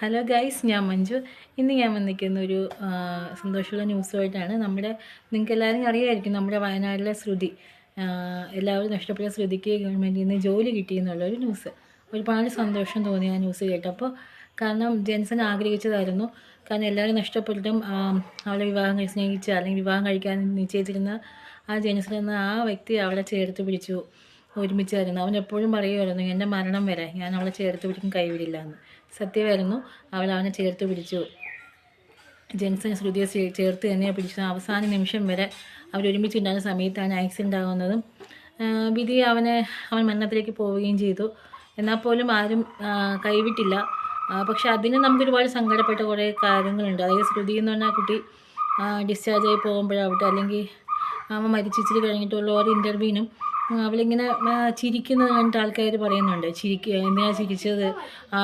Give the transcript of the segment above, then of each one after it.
Hello guys ഞാൻ മഞ്ജു. ഇന്ന് ഞാൻ വന്നിരിക്കുന്ന ഒരു സന്തോഷമുള്ള ന്യൂസുമായിട്ടാണ് നമ്മുടെ നിങ്ങൾക്ക് എല്ലാവരും അറിയായിരിക്കും നമ്മുടെ വയനാട്ടിലെ ശ്രുതി. എല്ലാവരും നഷ്ടപ്പെട്ട ശ്രുതിക്ക് ഗവൺമെന്റിൽ നിന്ന് ജോലി കിട്ടിയെന്നുള്ളൊരു ന്യൂസ്. ഒരുപാട് സന്തോഷം തോന്നി ആ ന്യൂസ് കേട്ടപ്പോൾ. കാരണം ജെൻസൺ ആഗ്രഹിച്ചതായിരുന്നു. കാരണം എല്ലാവരും നഷ്ടപ്പെട്ടിട്ടും അവളെ വിവാഹം കഴിച്ച് സ്നേഹിച്ച അല്ലെങ്കിൽ വിവാഹം കഴിക്കാൻ നിശ്ചയിച്ചിരുന്ന ആ ജെൻസൺ എന്ന ആ വ്യക്തി അവളെ ചേർത്ത് പിടിച്ചു. ഒരുമിച്ചായിരുന്നു അവൻ എപ്പോഴും പറയുമായിരുന്നു എന്റെ മരണം വരെ. ഞാൻ അവളെ ചേർത്ത് പിടിക്കും കൈവിടില്ല എന്ന്. സത്യമായിരുന്നു അവൾ അവനെ ചേർത്ത് പിടിച്ചു. ജെൻസൺ ശ്രുതിയെ ചേർത്ത് തന്നെയാണ് പിടിച്ചത് അവസാന നിമിഷം വരെ അവർ ഒരുമിച്ചുണ്ടാകുന്ന സമയത്താണ് ആക്സിഡന്റ് ആകുന്നതും വിധി അവനെ അവൻ മരണത്തിലേക്ക് പോവുകയും ചെയ്തു. എന്നാൽ പോലും ആരും കൈവിട്ടില്ല. പക്ഷേ അതിന് നമുക്ക് ഒരുപാട് സങ്കടപ്പെട്ട കുറേ കാര്യങ്ങളുണ്ട്. അതായത് ശ്രുതി എന്ന് പറഞ്ഞാൽ കുട്ടി ഡിസ്ചാർജ് ആയി പോകുമ്പോഴാവട്ടെ അല്ലെങ്കിൽ അവൻ മരിച്ചിച്ചിട്ട് കഴിഞ്ഞിട്ടുള്ള ഓരോ ഇന്റർവ്യൂവിനും അവളിങ്ങനെ ചിരിക്കുന്നത് കണ്ടിട്ട് ആൾക്കാർ പറയുന്നുണ്ട്. ചിരിക്കുക എന്നാ ചിരിച്ചത്?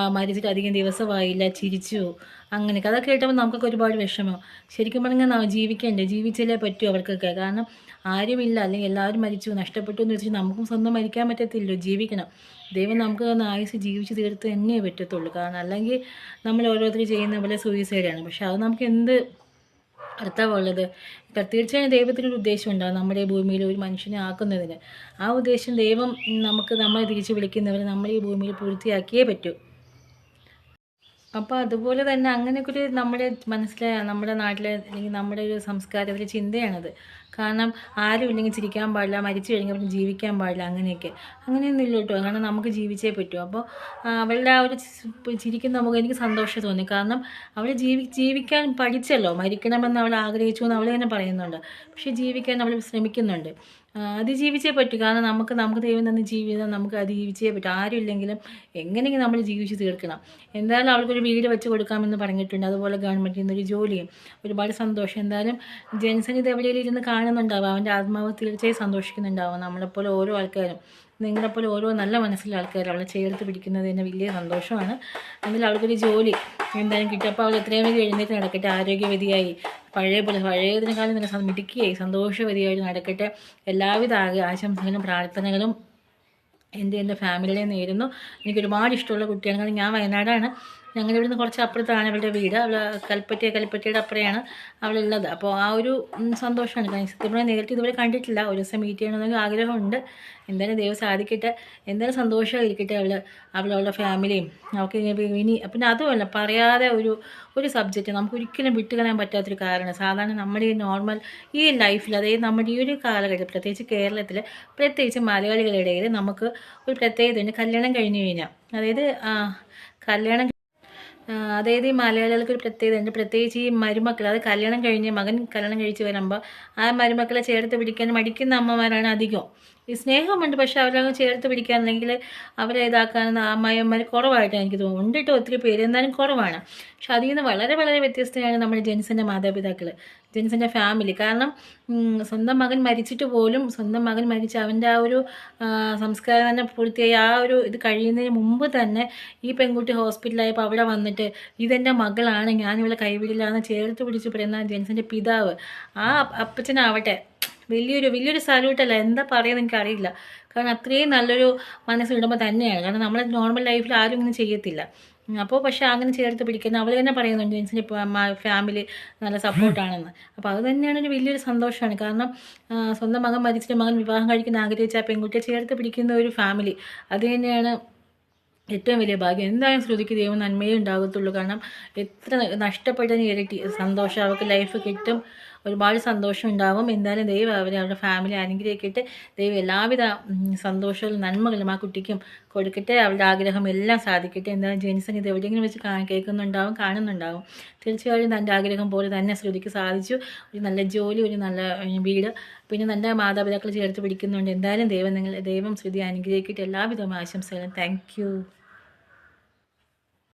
മരിച്ചിട്ട് അധികം ദിവസമായില്ല ചിരിച്ചു. അങ്ങനെയൊക്കെ. അതൊക്കെ കേട്ടപ്പോൾ നമുക്കൊക്കെ ഒരുപാട് വിഷമം. ശരിക്കും പറഞ്ഞാൽ ജീവിക്കണ്ടേ? ജീവിച്ചാലേ പറ്റൂ അവർക്കൊക്കെ കാരണം ആരുമില്ല. അല്ലെങ്കിൽ എല്ലാവരും മരിച്ചു നഷ്ടപ്പെട്ടു എന്ന് വെച്ചിട്ട് നമുക്കും സ്വന്തം മരിക്കാൻ പറ്റത്തില്ലോ ജീവിക്കണം. ദൈവം നമുക്ക് ആയുസ് ജീവിച്ച് തീർത്ത് തന്നെ പറ്റത്തുള്ളൂ. കാരണം അല്ലെങ്കിൽ നമ്മൾ ഓരോരുത്തർ ചെയ്യുന്ന പോലെ സൂയിസൈഡാണ് പക്ഷെ അത് നമുക്ക് എന്ത് ഇപ്പം തീർച്ചയായും ദൈവത്തിനൊരു ഉദ്ദേശം ഉണ്ടാകും നമ്മുടെ ഭൂമിയിൽ ഒരു മനുഷ്യനെ ആക്കുന്നതിന്. ആ ഉദ്ദേശം ദൈവം നമുക്ക് നമ്മളെ തിരിച്ച് വിളിക്കുന്നവരെ നമ്മൾ ഈ ഭൂമിയിൽ പൂർത്തിയാക്കിയേ പറ്റൂ. അപ്പോൾ അതുപോലെ തന്നെ അങ്ങനെയൊക്കെ ഒരു നമ്മുടെ മനസ്സിലെ നമ്മുടെ നാട്ടിലെ അല്ലെങ്കിൽ നമ്മുടെ ഒരു സംസ്കാരത്തിലെ ചിന്തയാണത്. കാരണം ആരും ഇല്ലെങ്കിൽ ചിരിക്കാൻ പാടില്ല മരിച്ചു കഴിഞ്ഞാൽ ജീവിക്കാൻ പാടില്ല അങ്ങനെയൊക്കെ. അങ്ങനെയൊന്നും ഇല്ല കേട്ടോ. കാരണം നമുക്ക് ജീവിച്ചേ പറ്റൂ. അപ്പോൾ അവളുടെ ആ ഒരു ചിരിക്കുന്ന നമുക്ക് എനിക്ക് സന്തോഷം തോന്നി. കാരണം അവൾ ജീവി ജീവിക്കാൻ പഠിച്ചല്ലോ. മരിക്കണമെന്ന് അവൾ ആഗ്രഹിച്ചു എന്ന് അവൾ തന്നെ പറയുന്നുണ്ട്. പക്ഷേ ജീവിക്കാൻ അവൾ ശ്രമിക്കുന്നുണ്ട്. അത് അതിജീവിച്ചേ പറ്റൂ. കാരണം നമുക്ക് നമുക്ക് ദൈവം തന്ന ജീവിതം നമുക്ക് അതിജീവിച്ചേ പറ്റും. ആരും ഇല്ലെങ്കിലും എങ്ങനെയെങ്കിലും നമ്മൾ ജീവിച്ച് തീർക്കണം. എന്തായാലും അവൾക്കൊരു വീട് വെച്ച് കൊടുക്കാമെന്ന് പറഞ്ഞിട്ടുണ്ട്. അതുപോലെ ഗവൺമെന്റിൽ നിന്നൊരു ജോലിയും. ഒരുപാട് സന്തോഷം. എന്തായാലും ജനസംഖ്യ എവിടെയെങ്കിലും ഇരുന്ന് കാണുന്നുണ്ടാവും അവന്റെ ആത്മാവ് തീർച്ചയായും സന്തോഷിക്കുന്നുണ്ടാവും. നമ്മളെപ്പോലെ ഓരോ ആൾക്കാരും നിങ്ങളെപ്പോലെ ഓരോ നല്ല മനസ്സിലുള്ള ആൾക്കാർ അവളെ ചേർത്ത് പിടിക്കുന്നത് തന്നെ വലിയ സന്തോഷമാണ്. അതിൽ അവൾക്കൊരു ജോലി എന്തായാലും കിട്ടും. അപ്പോൾ അവൾ എത്രയും വേഗം എഴുന്നേറ്റ് നടക്കട്ടെ ആരോഗ്യവതിയായി. പഴയ പോലെ പഴയതിനെക്കാളും നിങ്ങൾ മിടുക്കിയായി സന്തോഷവതിയായി നടക്കട്ടെ. എല്ലാവിധ ആശംസകളും പ്രാർത്ഥനകളും എന്റെ എന്റെ ഫാമിലിയെ നേരുന്നു. എനിക്ക് ഒരുപാട് ഇഷ്ടമുള്ള കുട്ടിയാണ് കാരണം ഞാൻ വയനാടാണ്. ഞങ്ങളുടെ ഇവിടുന്ന് കുറച്ച് അപ്പുറത്താണ് അവളുടെ വീട്. അവൾ കൽപ്പറ്റ കൽപ്പറ്റയുടെ അപ്പുറയാണ് അവളുള്ളത്. അപ്പോൾ ആ ഒരു സന്തോഷമാണ്. കാരണം സത്യം നേരിട്ട് ഇതുവരെ കണ്ടിട്ടില്ല. ഒരു ദിവസം മീറ്റ് ചെയ്യണമെന്നൊക്കെ ആഗ്രഹമുണ്ട്. എന്തായാലും ദൈവം സാധിക്കട്ടെ. എന്തായാലും സന്തോഷമായിരിക്കട്ടെ അവൾ അവളവളുടെ ഫാമിലിയും അവൾക്ക് ഇനി പിന്നെ അതുമല്ല പറയാതെ ഒരു ഒരു സബ്ജക്റ്റ് നമുക്ക് ഒരിക്കലും വിട്ടുകളയാൻ പറ്റാത്തൊരു കാരണം സാധാരണ നമ്മുടെ ഈ നോർമൽ ഈ ലൈഫിൽ അതായത് നമ്മുടെ ഈ ഒരു കാലഘട്ടത്തിൽ പ്രത്യേകിച്ച് കേരളത്തിൽ പ്രത്യേകിച്ച് മലയാളികളുടെ ഇടയിൽ നമുക്ക് ഒരു പ്രത്യേകതയുണ്ട് കല്യാണം കഴിഞ്ഞു കഴിഞ്ഞാൽ അതായത് കല്യാണം അതായത് ഈ മലയാളികൾക്ക് ഒരു പ്രത്യേകത ഉണ്ട് പ്രത്യേകിച്ച് ഈ മരുമക്കൾ അത് കല്യാണം കഴിഞ്ഞ് മകൻ കല്യാണം കഴിച്ച് വരുമ്പോൾ ആ മരുമക്കളെ ചേർത്ത് പിടിക്കാൻ മടിക്കുന്ന അമ്മമാരാണ് അധികം. ഈ സ്നേഹമുണ്ട് പക്ഷെ അവരങ്ങ് ചേർത്ത് പിടിക്കാൻ അല്ലെങ്കിൽ അവരെ ഇതാക്കാൻ അമ്മായിമാർ കുറവായിട്ടാണ് എനിക്ക് തോന്നുന്നു. ഉണ്ട് കേട്ടോ ഒത്തിരി പേര് എന്നാലും കുറവാണ്. പക്ഷെ അതിൽ നിന്ന് വളരെ വളരെ വ്യത്യസ്തയാണ് നമ്മുടെ ജെൻസിന്റെ മാതാപിതാക്കൾ ജെൻസിന്റെ ഫാമിലി. കാരണം സ്വന്തം മകൻ മരിച്ചിട്ട് പോലും സ്വന്തം മകൻ മരിച്ച അവന്റെ ആ ഒരു സംസ്കാരം തന്നെ പൂർത്തിയായി ആ ഒരു ഇത് കഴിയുന്നതിന് മുമ്പ് തന്നെ ഈ പെൺകുട്ടി ഹോസ്പിറ്റലായപ്പോൾ അവിടെ വന്നിട്ട് ഇതെന്റെ മകളാണ് ഞാനിവിടെ ഇവളെ കൈവിടില്ല എന്ന് ചേർത്ത് പിടിച്ച് പറയുന്ന ജെൻസിന്റെ പിതാവ് ആ അപ്പ- അപ്പച്ചനാവട്ടെ. വലിയൊരു വലിയൊരു സല്യൂട്ടല്ല എന്താ പറയുക എനിക്ക് അറിയില്ല കാരണം അത്രയും നല്ലൊരു മനസ്സിടുമ്പോൾ തന്നെയാണ്. കാരണം നമ്മളെ നോർമൽ ലൈഫിൽ ആരും ഇങ്ങനെ ചെയ്യത്തില്ല. അപ്പോൾ പക്ഷേ അങ്ങനെ ചേർത്ത് പിടിക്കുന്ന അവൾ തന്നെ പറയുന്നുണ്ട് ജെൻസിന്റെ ഫാമിലി നല്ല സപ്പോർട്ടാണെന്ന് അപ്പോൾ അത് തന്നെയാണ് ഒരു വലിയൊരു സന്തോഷമാണ് കാരണം സ്വന്തം മകൻ മരിച്ചിട്ട് മകൻ വിവാഹം കഴിക്കുന്ന ആഗ്രഹിച്ച പെൺകുട്ടിയെ ചേർത്ത് പിടിക്കുന്ന ഒരു ഫാമിലി അത് തന്നെയാണ് ഏറ്റവും വലിയ ഭാഗ്യം. എന്തായാലും ശ്രുതിക്ക് ദൈവം നന്മയേ ഉണ്ടാകത്തുള്ളൂ. കാരണം എത്ര നഷ്ടപ്പെട്ടതിന് ഇരട്ടി സന്തോഷം അവർക്ക് ലൈഫ് കിട്ടും. ഒരുപാട് സന്തോഷം ഉണ്ടാവും. എന്തായാലും ദൈവം അവരെ അവരുടെ ഫാമിലി അനുഗ്രഹിക്കട്ടെ. ദൈവം എല്ലാവിധ സന്തോഷവും നന്മകളും ആ കുട്ടിക്കും കൊടുക്കട്ടെ. അവരുടെ ആഗ്രഹം എല്ലാം സാധിക്കട്ടെ. എന്തായാലും ജെൻസൺ ഇത് എവിടെയെങ്കിലും വെച്ച് കേൾക്കുന്നുണ്ടാവും കാണുന്നുണ്ടാവും. തീർച്ചയായും തന്റെ ആഗ്രഹം പോലെ തന്നെ ശ്രുതിക്ക് സാധിച്ചു. ഒരു നല്ല ജോലി ഒരു നല്ല വീട് പിന്നെ നല്ല മാതാപിതാക്കൾ ചേർത്ത് പിടിക്കുന്നുണ്ട്. എന്തായാലും ദൈവം നിങ്ങൾ ദൈവം ശ്രുതി അനുഗ്രഹിക്കട്ടെ. എല്ലാവിധ ആശംസകളും. താങ്ക്